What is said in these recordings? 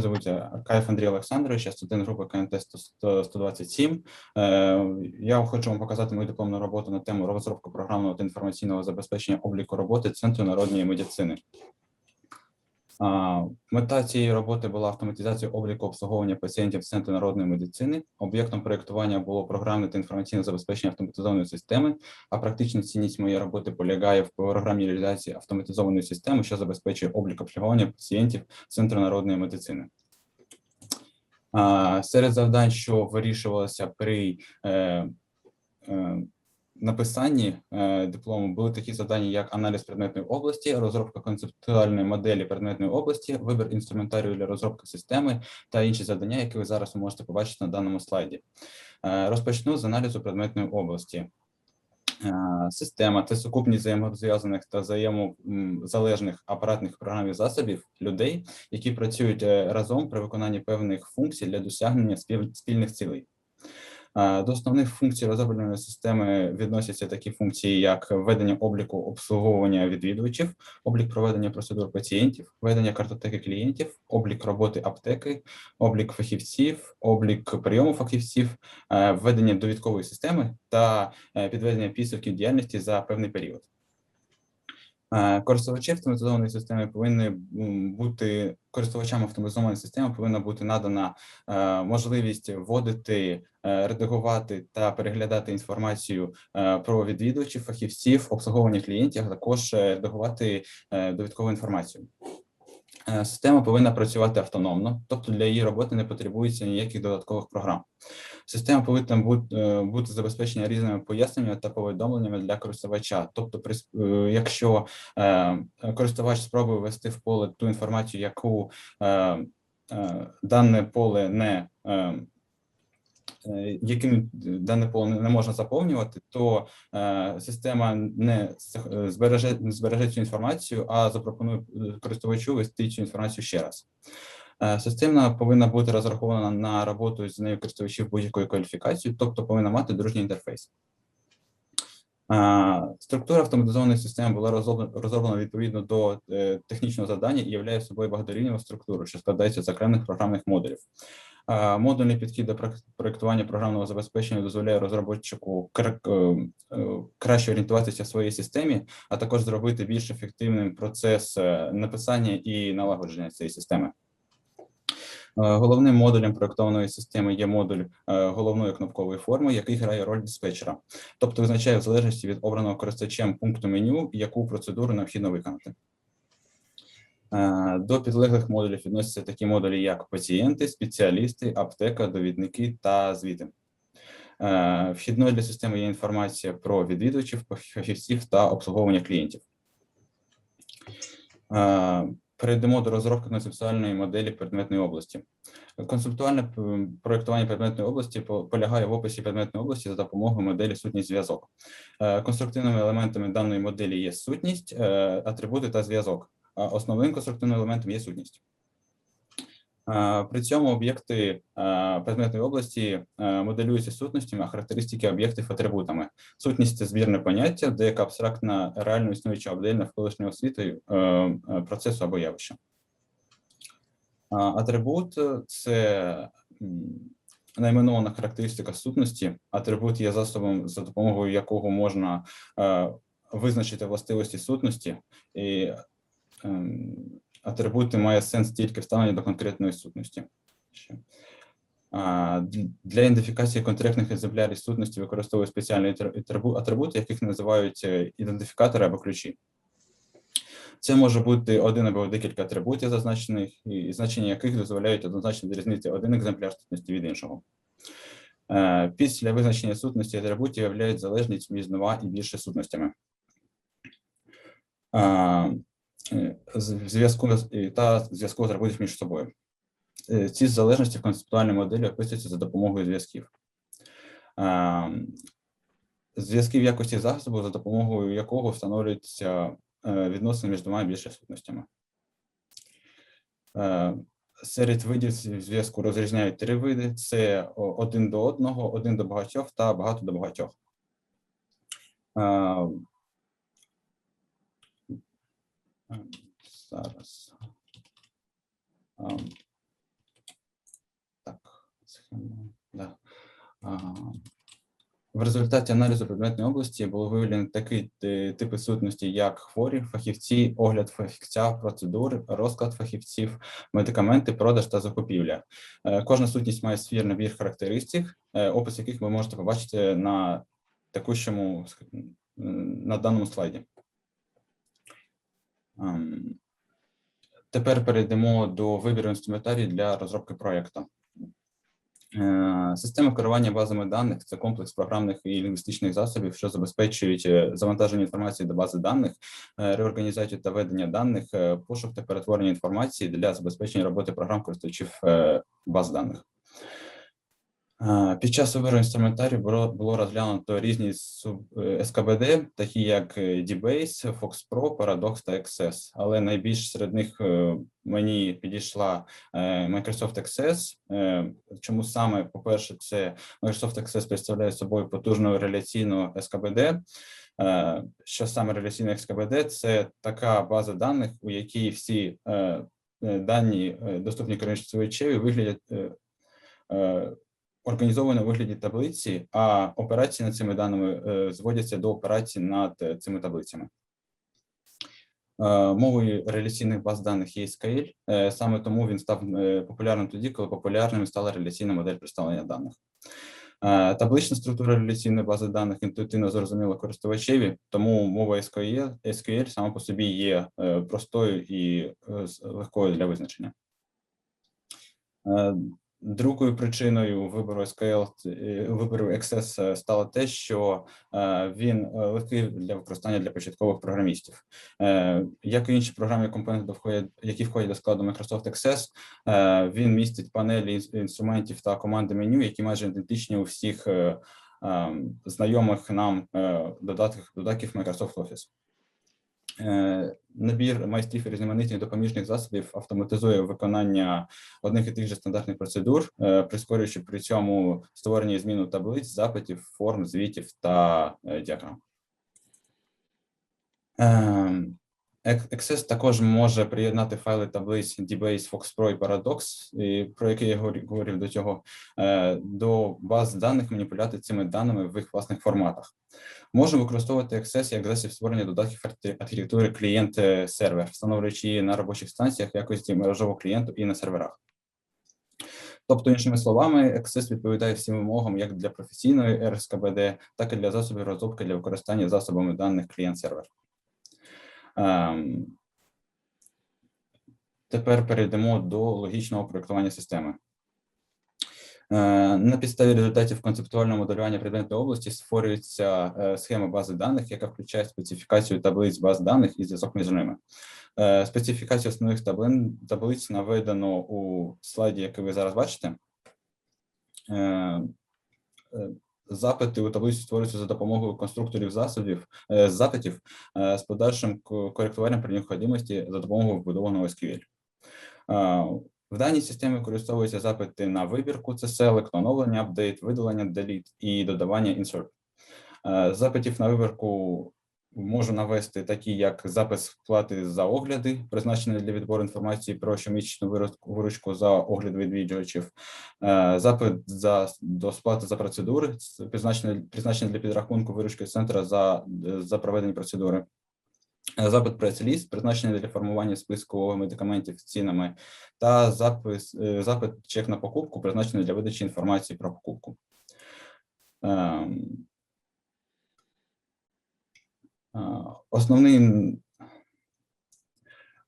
Мене звуть Акаєв Андрій Олександрович, я студент групи КНТ 100 127. Е, Я хочу вам показати мою дипломну роботу на тему розробку програмного та інформаційного забезпечення обліку роботи Центру народної медицини. Мета цієї роботи була автоматизація обліку обслуговування пацієнтів Центру народної медицини. Об'єктом проєктування було програмне та інформаційне забезпечення автоматизованої системи, а практична цінність моєї роботи полягає в програмі реалізації автоматизованої системи, що забезпечує облік обслуговування пацієнтів Центру народної медицини. Серед завдань, що вирішувалося при е, е, написанні е, диплому були такі завдання, як аналіз предметної області, розробка концептуальної моделі предметної області, вибір інструментарію для розробки системи та інші завдання, які ви зараз можете побачити на даному слайді. Е, розпочну з аналізу предметної області. Е, система це сукупність взаємозв'язаних та взаємозалежних апаратних програмів засобів людей, які працюють разом при виконанні певних функцій для досягнення спільних цілей. До основних функцій розробленої системи відносяться такі функції, як ведення обліку обслуговування відвідувачів, облік проведення процедур пацієнтів, ведення картотеки клієнтів, облік роботи аптеки, облік фахівців, облік прийому фахівців, е, введення довідкової системи та е, підведення підсумків діяльності за певний період. Е, користувачі автоматизованої системи повинні бути користувачам автоматизованої системи повинна бути надана е, можливість вводити, е, редагувати та переглядати інформацію про відвідувачів, фахівців, обслуговування клієнтів, а також редагувати довідкову інформацію. Е, система повинна працювати автономно, тобто для її роботи не потребується ніяких додаткових програм. Система повинна е, бути забезпечена різними поясненнями та повідомленнями для користувача. Тобто, е, якщо користувач спробує ввести в поле ту інформацію, яку дане поле не Е, яким дане поле не можна заповнювати, то е, система не збереже збереже цю інформацію, а запропонує е, користувачу вести цю інформацію ще раз. Система повинна бути розрахована на роботу з нею користувачів будь-якої кваліфікації, тобто повинна мати дружній інтерфейс. Структура автоматизованої системи була розроблена відповідно до технічного завдання і являє собою багаторівневу структуру, що складається з окремих програмних модулів. Модульний підхід до проєктування програмного забезпечення дозволяє розробнику е, е, краще орієнтуватися в своїй системі, а також зробити більш ефективним процес е, написання і налагодження цієї системи. Головним модулем проєктованої системи є модуль головної кнопкової форми, який грає роль диспетчера, тобто визначає в залежності від обраного користувачем пункту меню, яку процедуру необхідно виконати. Е, до підлеглих модулів відносяться такі модулі, як пацієнти, спеціалісти, аптека, довідники та звіти. Е, вхідною для системи є інформація про відвідувачів, фахівців та обслуговування клієнтів. Е, перейдемо до розробки концептуальної моделі предметної області. Концептуальне проєктування предметної області полягає в описі предметної області за допомогою моделі сутність зв'язок. Конструктивними елементами даної моделі є сутність, атрибути та зв'язок основним конструктивним елементом є сутність. При цьому об'єкти предметної області моделюються сутностями, а характеристики об'єктів атрибутами. Сутність це збірне поняття, деяка абстрактна реально існуюча модель навколишнього світу е, е, процесу або явища. Атрибут це найменована характеристика сутності. Атрибут є засобом, за допомогою якого можна визначити властивості сутності. і атрибути має сенс тільки вставлення до конкретної сутності. Для ідентифікації конкретних екземплярів сутності використовують спеціальні атрибути, яких називають е, ідентифікатори або ключі. Це може бути один або декілька атрибутів, зазначених, і значення яких дозволяють однозначно відрізнити один екземпляр сутності від іншого. Е, після визначення сутності атрибутів являють залежність між нова і більше сутностями зв'язку та зв'язку атрибутів між собою. Е, ці залежності в концептуальній моделі описуються за допомогою зв'язків. Зв'язки в якості засобу, за допомогою якого встановлюються е, відносини між двома більше сутностями. Е, серед видів зв'язку розрізняють три види: це один до одного, один до багатьох та багато до багатьох. Зараз. Да. В результаті аналізу предметної області було виявлено такі е, типи сутності, як хворі, фахівці, огляд фахівця, процедури, розклад фахівців, медикаменти, продаж та закупівля. Е, Кожна сутність має свій набір характеристик, е, опис яких ви можете побачити на текущому на даному слайді. Ем, Тепер перейдемо до вибіру інструментарію для розробки проєкту. Е, Система керування базами даних це комплекс програмних і лінгвістичних засобів, що забезпечують е, завантаження інформації до бази даних, е, реорганізацію та ведення даних, пошук та перетворення інформації для забезпечення роботи програм користувачів баз даних. Під час вибору інструментарію було, розглянуто різні суб, е, СКБД, такі як DBase, Fox Pro, Paradox та XS. Але найбільш серед них е, мені підійшла е, Microsoft. Е, Чому саме, по-перше, це Microsoft Access представляє собою потужну реляційну СКБД. Що саме реляційна СКБД? Це така база даних, у якій всі дані доступні користувачеві виглядять організовано у вигляді таблиці, а операції над цими даними е, зводяться до операцій над е, цими таблицями. Е, Мовою реляційних баз даних є SQL, саме тому він став популярним тоді, коли популярним стала реляційна модель представлення даних. Таблична структура реляційної бази даних інтуїтивно зрозуміла користувачеві, тому мова SQL, SQL сама по собі є простою і легкою для визначення. Другою причиною вибору SQL, е, вибору Access е, стало те, що е, він легкий для використання для початкових програмістів. Як і інші програмні компоненти, які входять до складу Microsoft Access, він містить панелі інструментів та команди меню, які майже ідентичні у всіх е, е, знайомих нам додатках додатків Microsoft Office. Е, Набір майстрів і різноманітних допоміжних засобів автоматизує виконання одних і тих же стандартних процедур, е, прискорюючи при цьому створення і зміну таблиць, запитів, форм, звітів та е, діаграм. Access також може приєднати файли таблиць DBase, FoxPro і Paradox, і про які я говорив до цього, е, до баз даних маніпуляти цими даними в їх власних форматах. Можна використовувати Access як засіб створення додатків архітектури клієнт-сервер, встановлюючи її на робочих станціях якості мережового клієнту і на серверах. Тобто, іншими словами, Access відповідає всім вимогам як для професійної РСКБД, так і для засобів розробки для використання засобами даних клієнт-сервер. Ем, Тепер перейдемо до логічного проєктування системи. Е, На підставі результатів концептуального моделювання предметної області створюється е, схема бази даних, яка включає специфікацію таблиць баз даних і зв'язок між ними. Е, Специфікацію основних таблиць наведено у слайді, який ви зараз бачите. Запити у таблиці створюються за допомогою конструкторів засобів, е, запитів е, з подальшим коректуванням при необхідності за допомогою вбудованого SQL. В даній системі використовуються запити на вибірку, це select, оновлення, апдейт, видалення, delete і додавання insert. Е, Запитів на вибірку можу навести такі, як запис плати за огляди, призначений для відбору інформації про щомісячну виручку за огляд відвідувачів, Е, запит за до сплати за процедури, це призначений призначений для підрахунку виручки центру за, за проведені процедури. Е, Запит прес-ліст, призначений для формування списку медикаментів з цінами, та запис, е, запит чек на покупку, призначений для видачі інформації про покупку. Основний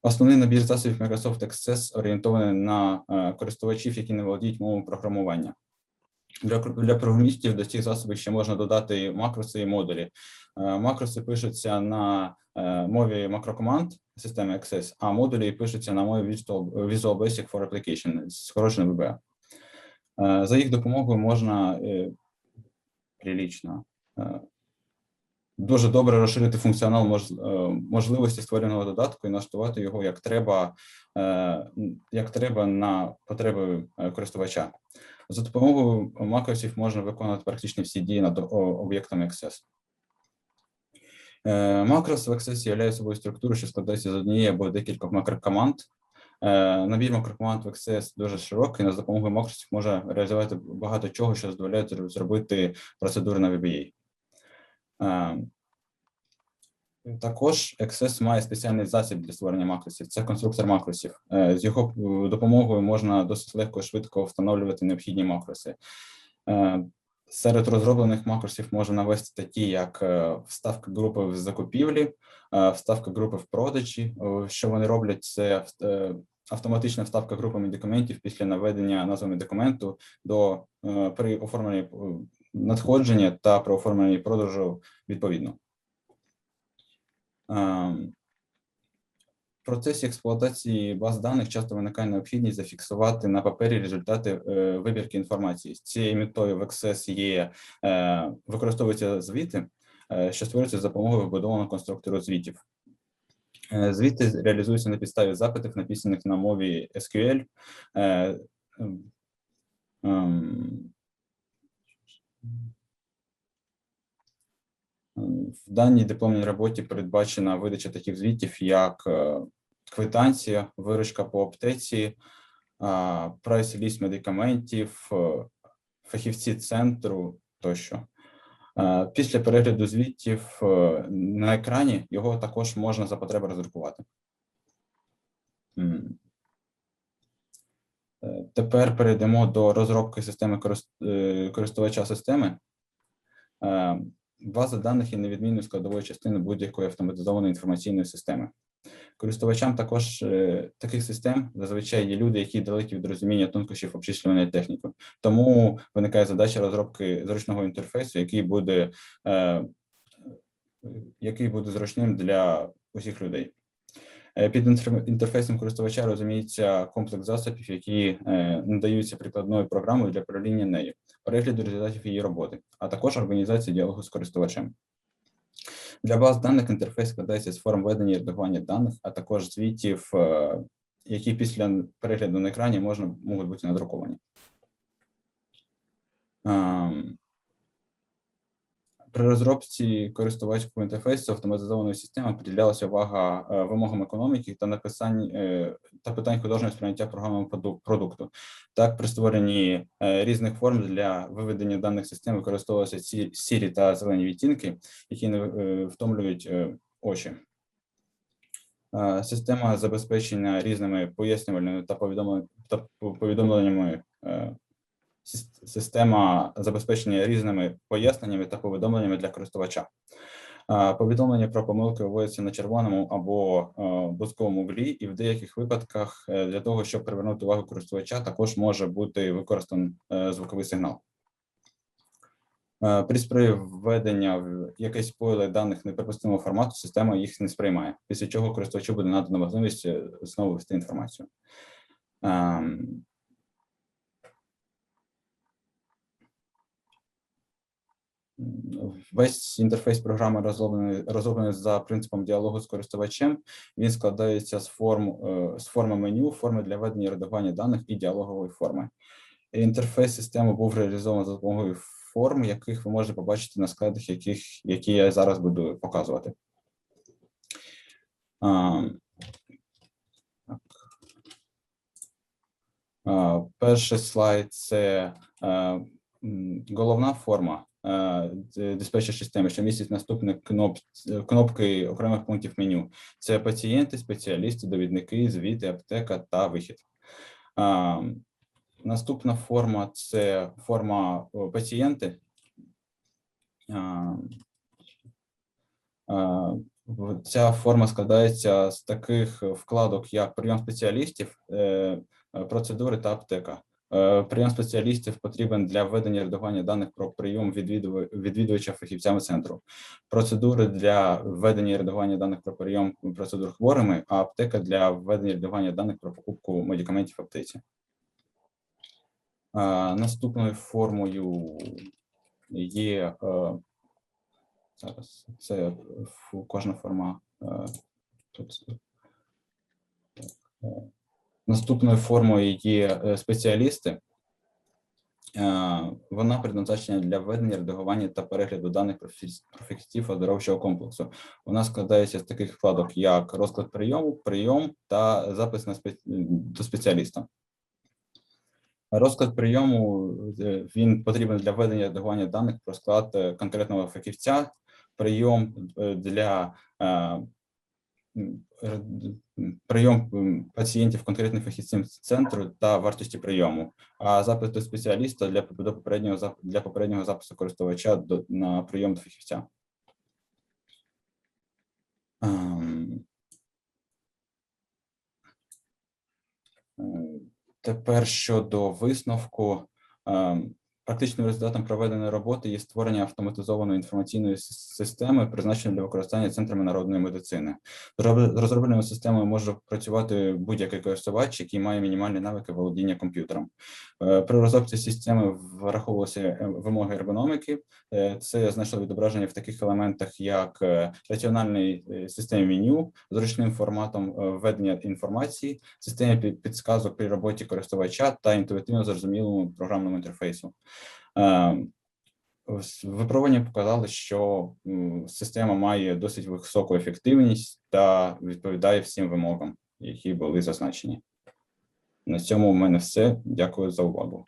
Основний набір засобів Microsoft Access орієнтований на е, користувачів, які не володіють мовою програмування. Для, для програмістів до цих засобів ще можна додати макроси і модулі. Е, Макроси пишуться на е, мові макрокоманд системи Access, а модулі пишуться на мові Visual, Basic for Application, скорочено VBA. За їх допомогою можна прилічно дуже добре розширити функціонал е, можливості створеного додатку і налаштувати його як треба, е, як треба на потреби е, користувача. За допомогою макросів можна виконувати практично всі дії над об'єктами Access. Макрос в Access являє собою структуру, що складається з однієї або декількох макрокоманд. Набір макрокоманд в XS дуже широкий. На допомогою макросів може реалізувати багато чого, що дозволяє зробити процедури на VBA. Е, Також XS має спеціальний засіб для створення макросів. Це конструктор макросів. Е, З його е, допомогою можна досить легко і швидко встановлювати необхідні макроси. Серед розроблених макросів можна навести такі, як вставка групи в закупівлі, вставка групи в продажі. Що вони роблять, це автоматична вставка групи медикаментів після наведення назви медикаменту до при оформленні надходження та при оформленні продажу відповідно. Ем, В процесі експлуатації баз даних часто виникає необхідність зафіксувати на папері результати е, вибірки інформації. З цією метою в Access є е, використовуються звіти, е, що створюються за допомогою вбудованого конструктору звітів. Е, Звіти реалізуються на підставі запитів, написаних на мові SQL. Е, ем, В даній дипломній роботі передбачена видача таких звітів, як е, квитанція, виручка по аптеці, прайс-ліст медикаментів, е, фахівці центру тощо. Е, Після перегляду звітів е, на екрані його також можна за потреби роздрукувати. Е, Тепер перейдемо до розробки системи е, користувача системи. Е, База даних є невідмінною складовою частиною будь-якої автоматизованої інформаційної системи. Користувачам також таких систем зазвичай є люди, які далекі від розуміння тонкощів обчислювання техніки. Тому виникає задача розробки зручного інтерфейсу, який буде, який буде зручним для усіх людей. Е, Під інтер- інтерфейсом користувача розуміється комплекс засобів, які е, надаються прикладною програмою для управління нею, перегляду результатів її роботи, а також організації діалогу з користувачем. Для баз даних інтерфейс складається з форм ведення і редагування даних, а також звітів, е, які після перегляду на екрані можна можуть бути надруковані. Ем, При розробці користувацького інтерфейсу автоматизованої системи приділялася увага е, вимогам економіки та написань е, та питань художнього сприйняття програмного продукту. Так, при створенні е, різних форм для виведення даних систем використовувалися сірі та зелені відтінки, які не втомлюють очі. Система забезпечена різними пояснювальними та повідомленнями. Сис- Система забезпечена різними поясненнями та повідомленнями для користувача. Повідомлення про помилки виводяться на червоному або блисковому углі, і в деяких випадках е, для того, щоб привернути увагу користувача, також може бути використаний е, звуковий сигнал. При введення в якесь поле даних неприпустимого формату, система їх не сприймає, після чого користувачу буде надано можливість е, знову ввести інформацію. Весь інтерфейс програми розроблений, розроблений за принципом діалогу з користувачем. Він складається з форм е, з форми меню, форми для ведення і редагування даних і діалогової форми. Інтерфейс системи був реалізований за допомогою форм, яких ви можете побачити на складах, яких, які я зараз буду показувати. А. А, Перший слайд це е, м, головна форма е, диспетчер системи, що містить наступні кноп, кнопки окремих пунктів меню. Це пацієнти, спеціалісти, довідники, звіти, аптека та вихід. Наступна форма це форма пацієнти. Ця форма складається з таких вкладок, як прийом спеціалістів, е, е, процедури та аптека. Е, Прийом спеціалістів потрібен для введення і редагування даних про прийом відвідувача фахівцями центру. Процедури для введення і редагування даних про прийом процедур хворими, а аптека для введення і редагування даних про покупку медикаментів в аптеці. Наступною формою є е, зараз це кожна форма. е, Тут е, наступною формою є е, спеціалісти. Е, Вона предназначена для ведення, редагування та перегляду даних про фіз- про фахівців оздоровчого комплексу. Вона складається з таких вкладок, як розклад прийому, прийом та запис на спе- до спеціаліста. Розклад прийому е, він потрібен для ведення редагування даних про склад конкретного фахівця, прийом для прийом пацієнтів конкретних фахівців центру та вартості прийому, а запис до спеціаліста для до попереднього для попереднього запису користувача до на прийом до фахівця. Тепер щодо висновку. Практичним результатом проведеної роботи є створення автоматизованої інформаційної системи, призначеної для використання центрами народної медицини. Розробленою системою може працювати будь-який користувач, який має мінімальні навики володіння комп'ютером. Е, При розробці системи враховувалися е, вимоги ергономіки. Е, Це знайшло відображення в таких елементах, як раціональний системі меню, зручним форматом введення інформації, системі підсказок при роботі користувача та інтуїтивно зрозумілому програмному інтерфейсу. Е, Випробування показали, що система має досить високу ефективність та відповідає всім вимогам, які були зазначені. На цьому в мене все. Дякую за увагу.